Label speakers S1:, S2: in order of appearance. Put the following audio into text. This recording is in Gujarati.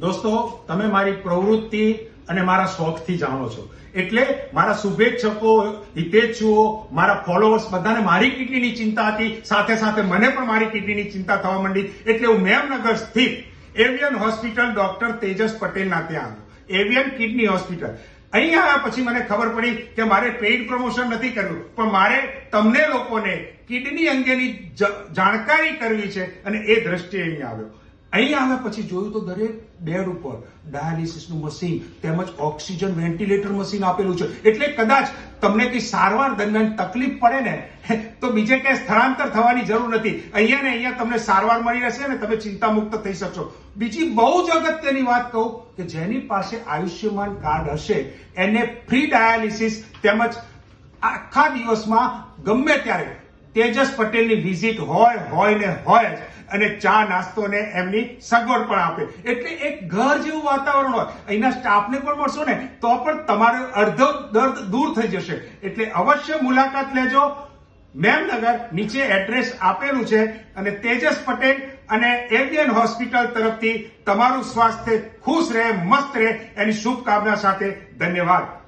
S1: દોસ્તો, તમે મારી પ્રવૃત્તિ અને મારા શોખથી જાણો છો. એટલે મારા શુભેચ્છકો, હિતેચ્છુઓ, મારા ફોલોઅર્સ બધાને મારી કિડનીની ચિંતા હતી. સાથે સાથે મને પણ મારી કિડનીની ચિંતા થવા માંડી. એટલે હું મેમનગર સ્થિત એવિયન હોસ્પિટલ ડોક્ટર તેજસ પટેલના ત્યાં આવ્યો. Avian kidney hospital. અહીં આવ્યા પછી મને ખબર પડી કે મારે પેઇડ પ્રમોશન નથી કરવું પણ મારે તમને લોકોને કિડની અંગેની જાણકારી કરવી છે અને એ દ્રષ્ટિએ અહીં આવ્યો. અહીં આવ્યા પછી જોયું તો દરેક બેડ ઉપર ડાયાલિસિસનું મશીન તેમજ ઓક્સિજન વેન્ટિલેટર મશીન આપેલું છે. એટલે કદાચ તમને કઈ સારવાર દરમિયાન તકલીફ પડે ને, તો બીજે ક્યાંય સ્થળાંતર થવાની જરૂર નથી. અહીંયા ને અહીંયા તમને સારવાર મળી રહેશે ને તમે ચિંતામુક્ત થઈ શકશો. બીજી બહુ જ અગત્યની વાત કહું કે જેની પાસે આયુષ્યમાન કાર્ડ હશે, એને ફ્રી ડાયાલિસિસ તેમજ આખા દિવસમાં ગમે ત્યારે તેજસ પટેલની વિઝિટ હોય હોય ને હોય જ, અને ચા નાસ્તો ને એમની સગવડ પણ આપે. એટલે એક ઘર જેવું વાતાવરણ હોય. અહીંના સ્ટાફને પણ મળશો ને, તો પણ તમારો અડધો દર્દ દૂર થઈ જશે. એટલે અવશ્ય મુલાકાત લેજો. મેમનગર નીચે એડ્રેસ આપેલું છે, અને તેજસ પટેલ અને એવિયન હોસ્પિટલ તરફથી તમારું સ્વાસ્થ્ય ખુશ રહે, મસ્ત રહે. એની શુભકામના સાથે ધન્યવાદ.